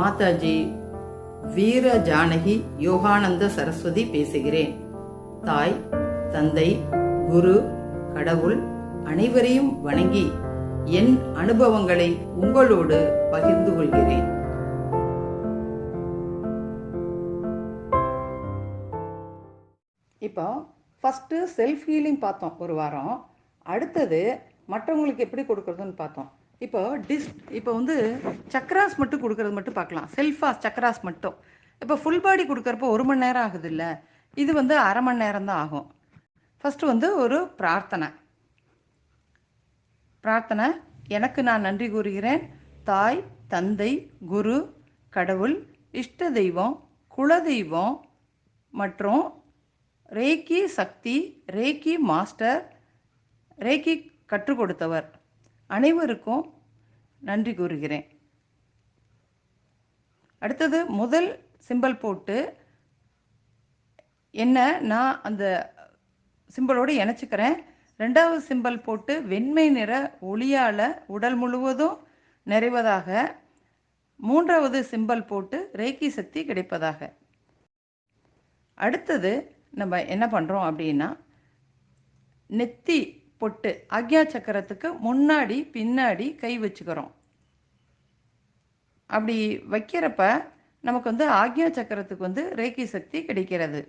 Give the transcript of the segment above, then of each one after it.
மாதாஜி வீர ஜானகி யோகானந்த சரஸ்வதி பேசுகிறேன். தாய் தந்தை குரு கடவுள் அனைவரையும் வணங்கி என் அனுபவங்களை உங்களோடு பகிர்ந்து கொள்கிறேன். இப்போ ஃபஸ்ட்டு செல்ஃப் ஹீலிங் பார்த்தோம் ஒரு வாரம். அடுத்தது மற்றவங்களுக்கு எப்படி கொடுக்குறதுன்னு பார்த்தோம். இப்போ டிஸ் இப்போ வந்து சக்ராஸ் மட்டும் கொடுக்கறது மட்டும் பார்க்கலாம். செல்ஃபாஸ் சக்ராஸ் மட்டும். இப்போ ஃபுல் பாடி கொடுக்குறப்போ ஒரு மணி நேரம் ஆகுது இல்லை இது வந்து அரை மணி நேரம் தான் ஆகும். ஃபஸ்ட்டு வந்து ஒரு பிரார்த்தனை. பிரார்த்தனை எனக்கு நான் நன்றி கூறுகிறேன். தாய் தந்தை குரு கடவுள் இஷ்ட தெய்வம் குல தெய்வம் மற்றும் ரேக்கி சக்தி ரேக்கி மாஸ்டர் ரேக்கி கற்றுக் கொடுத்தவர். அனைவருக்கும் நன்றி கூறுகிறேன். அடுத்தது முதல் சிம்பல் போட்டு என்ன நான் அந்த சிம்பலோடு இணைச்சிக்கிறேன். ரெண்டாவது சிம்பல் போட்டு வெண்மை நிற ஒளியால் உடல் முழுவதும் நிறைவதாக. மூன்றாவது சிம்பல் போட்டு ரேக்கி சக்தி கிடைப்பதாக. அடுத்தது நம்ம என்ன பண்ணுறோம் அப்படின்னா நெத்தி பொட்டு. அக்யா சக்கரத்துக்கு முன்னாடி பின்னாடி கை வச்சுக்கிறோம். அப்படி வைக்கிறப்ப நமக்கு வந்து ஆக்யா சக்கரத்துக்கு வந்து ரேக்கி சக்தி கிடைக்கிறது.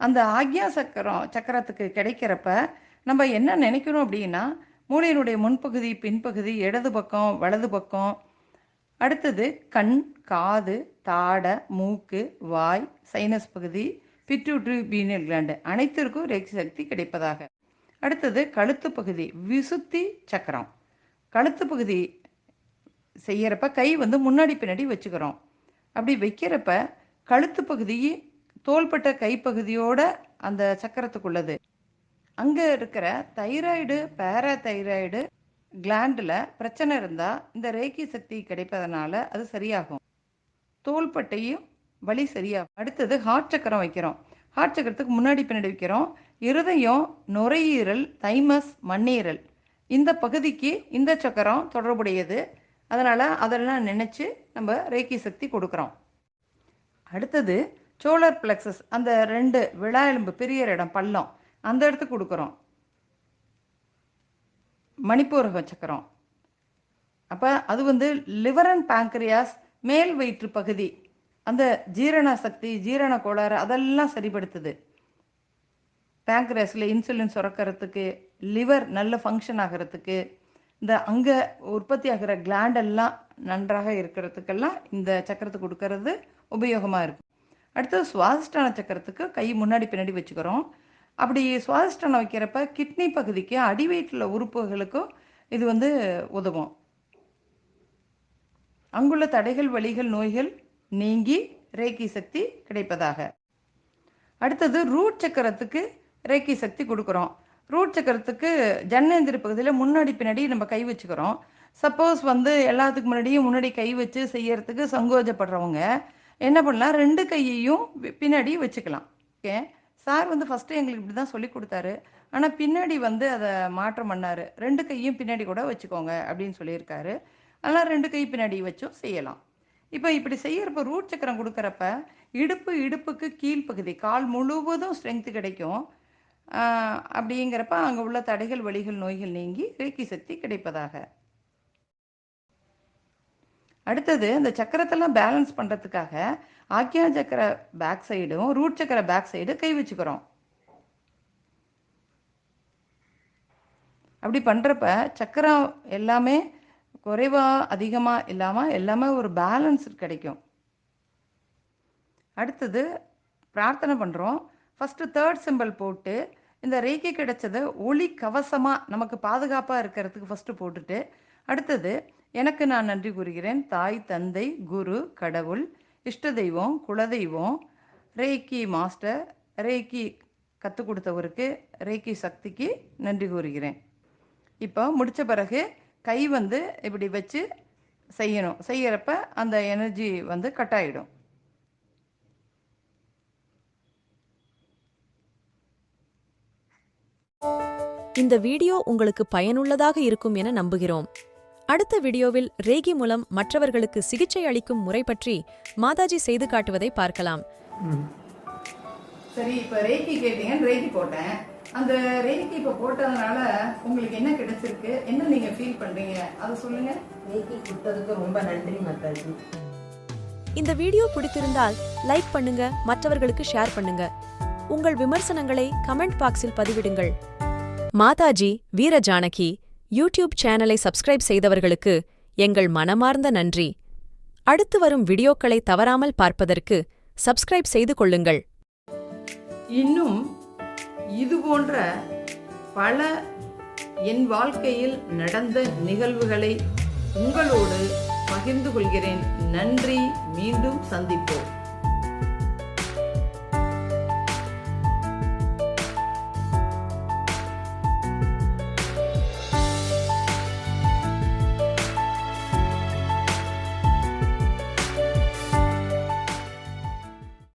அந்த ஆக்யா சக்கரம் சக்கரத்துக்கு கிடைக்கிறப்ப நம்ம என்ன நினைக்கணும் அப்படின்னா மூளையினுடைய முன்பகுதி பின்பகுதி இடது பக்கம் வலது பக்கம். அடுத்தது கண் காது தாடை மூக்கு வாய் சைனஸ் பகுதி பிட்யூட்ரி பீனியல் கிளாண்டு அனைத்திற்கும் ரேக்கி சக்தி கிடைப்பதாக. அடுத்தது கழுத்து பகுதி விசுத்தி சக்கரம். கழுத்து பகுதி செய்யறப்ப கை வந்து முன்னாடி பின்னாடி வச்சுக்கிறோம். அப்படி வைக்கிறப்ப கழுத்து பகுதி தோள்பட்ட கைப்பகுதியோட அந்த சக்கரத்துக்குள்ளது. அங்கே இருக்கிற தைராய்டு பேராதைராய்டு கிளாண்டில் பிரச்சனை இருந்தால் இந்த ரேக்கி சக்தி கிடைப்பதனால அது சரியாகும். தோள்பட்டையும் வலி சரியாகும். அடுத்தது ஹார்ட் சக்கரம் வைக்கிறோம். ஹார்ட் சக்கரத்துக்கு முன்னாடி பின்னாடி வைக்கிறோம். இருதயம் நுரையீரல் தைமஸ் மண்ணீரல். இந்த பகுதிக்கு இந்த சக்கரம் தொடர்புடையது. அதனால் அதெல்லாம் நினச்சி நம்ம ரேக்கி சக்தி கொடுக்குறோம். அடுத்தது சோலர் பிளக்ஸஸ் அந்த ரெண்டு விழா எலும்பு பெரிய இடம் பள்ளம். அந்த இடத்துக்கு கொடுக்குறோம். மணிப்பூரக சக்கரம். அப்போ அது வந்து லிவர் அண்ட் பேங்க்ரியாஸ் மேல் வயிற்று பகுதி. அந்த ஜீரண சக்தி ஜீரண கோளாறு அதெல்லாம் சரிப்படுத்துது. பேங்க்ரஸில் இன்சுலின் சுரக்கிறதுக்கு லிவர் நல்ல ஃபங்க்ஷன் ஆகிறதுக்கு இந்த அங்கே உற்பத்தி ஆகிற கிளாண்டெல்லாம் நன்றாக இருக்கிறதுக்கெல்லாம் இந்த சக்கரத்தை கொடுக்கறது உபயோகமாக இருக்கும். அடுத்தது சுவாதிஷ்டான சக்கரத்துக்கு கை முன்னாடி பின்னாடி வச்சுக்கிறோம். அப்படி சுவாதிஷ்டானம் வைக்கிறப்ப கிட்னி பகுதிக்கு அடிவயிற்றில் உறுப்புகளுக்கும் இது வந்து உதவும். அங்குள்ள தடைகள் வழிகள் நோய்கள் நீங்கி ரேக்கி சக்தி கிடைப்பதாக. அடுத்தது ரூட் சக்கரத்துக்கு ரேக்கி சக்தி கொடுக்குறோம். ரூட் சக்கரத்துக்கு ஜன்னேந்திர பகுதியில் முன்னாடி பின்னாடி நம்ம கை வச்சுக்கிறோம். சப்போஸ் வந்து எல்லாத்துக்கு முன்னாடியும் முன்னாடி கை வச்சு செய்யறதுக்கு சங்கோஜப்படுறவங்க என்ன பண்ணலாம்? ரெண்டு கையையும் பின்னாடி வச்சுக்கலாம். ஓகே? சார் வந்து ஃபஸ்ட்டு எங்களுக்கு இப்படி தான் சொல்லி கொடுத்தாரு. ஆனால் பின்னாடி வந்து அதை மாற்றம் பண்ணார். ரெண்டு கையும் பின்னாடி கூட வச்சுக்கோங்க அப்படின்னு சொல்லியிருக்காரு. அதனால் ரெண்டு கை பின்னாடி வச்சும் செய்யலாம். இப்போ இப்படி செய்யறப்ப ரூட் சக்கரம் கொடுக்குறப்ப இடுப்பு இடுப்புக்கு கீழ்ப்பகுதி கால் முழுவதும் ஸ்ட்ரென்த்து கிடைக்கும். அப்படிங்கிறப்ப அங்கே உள்ள தடைகள் வழிகள் நோய்கள் நீங்கி ரேக்கி சக்தி கிடைப்பதாக. அடுத்தது அந்த சக்கரத்தெல்லாம் பேலன்ஸ் பண்ணுறதுக்காக ஆக்கியா சக்கர பேக் சைடும் ரூட் சக்கர பேக் சைடு கை வச்சுக்கிறோம். அப்படி பண்ணுறப்ப சக்கரம் எல்லாமே குறைவாக அதிகமாக இல்லாமல் எல்லாமே ஒரு பேலன்ஸ் கிடைக்கும். அடுத்தது பிரார்த்தனை பண்ணுறோம் ஃபஸ்ட்டு தேர்ட் சிம்பிள் போட்டு இந்த ரேக்கி கிடைச்சதை ஒளி கவசமாக நமக்கு பாதுகாப்பாக இருக்கிறதுக்கு ஃபஸ்ட்டு போட்டுட்டு அடுத்தது எனக்கு நான் நன்றி கூறுகிறேன். தாய் தந்தை குரு கடவுள் இஷ்ட தெய்வம் குலதெய்வம் ரேக்கி மாஸ்டர் ரேக்கி கற்றுக் கொடுத்தவருக்கு ரேக்கி சக்திக்கு நன்றி கூறுகிறேன். இப்போ முடித்த பிறகு கை வந்து இப்படி வச்சு செய்யணும். செய்கிறப்ப அந்த எனர்ஜி வந்து கட் ஆகிடும் இந்த வீடியோ உங்களுக்கு பயனுள்ளதாக இருக்கும் என நம்புகிறோம். அடுத்த வீடியோவில் ரேகி மூலம் மற்றவர்களுக்கு சிகிச்சை அளிக்கும் முறை பற்றி மாதாஜி செய்து காட்டுவதை பார்க்கலாம். சரி இப்போ ரேக்கி கேட்டீங்கன்னு ரேக்கி போட்டேன். அந்த ரேக்கி இப்போ போட்டதுனால உங்களுக்கு என்ன கிடைச்சிருக்கு? என்ன நீங்க ஃபீல் பண்றீங்க? அதை சொல்லுங்க. நீக்கி கொடுத்ததுக்கு ரொம்ப நன்றி மாதாஜி. இந்த வீடியோ பிடித்திருந்தால் லைக் பண்ணுங்க மற்றவர்களுக்கு ஷேர் பண்ணுங்க. உங்கள் விமர்சனங்களை கமெண்ட் பாக்ஸில் பதிவிடுங்கள். மாதாஜி வீர ஜானகி யூடியூப் சேனலை சப்ஸ்கிரைப் செய்தவர்களுக்கு எங்கள் மனமார்ந்த நன்றி. அடுத்து வரும் வீடியோக்களை தவறாமல் பார்ப்பதற்கு சப்ஸ்கிரைப் செய்து கொள்ளுங்கள். இன்னும் இது போன்ற பல என் வாழ்க்கையில் நடந்த நிகழ்வுகளை உங்களோடு பகிர்ந்து கொள்கிறேன். நன்றி. மீண்டும் சந்திப்போம்.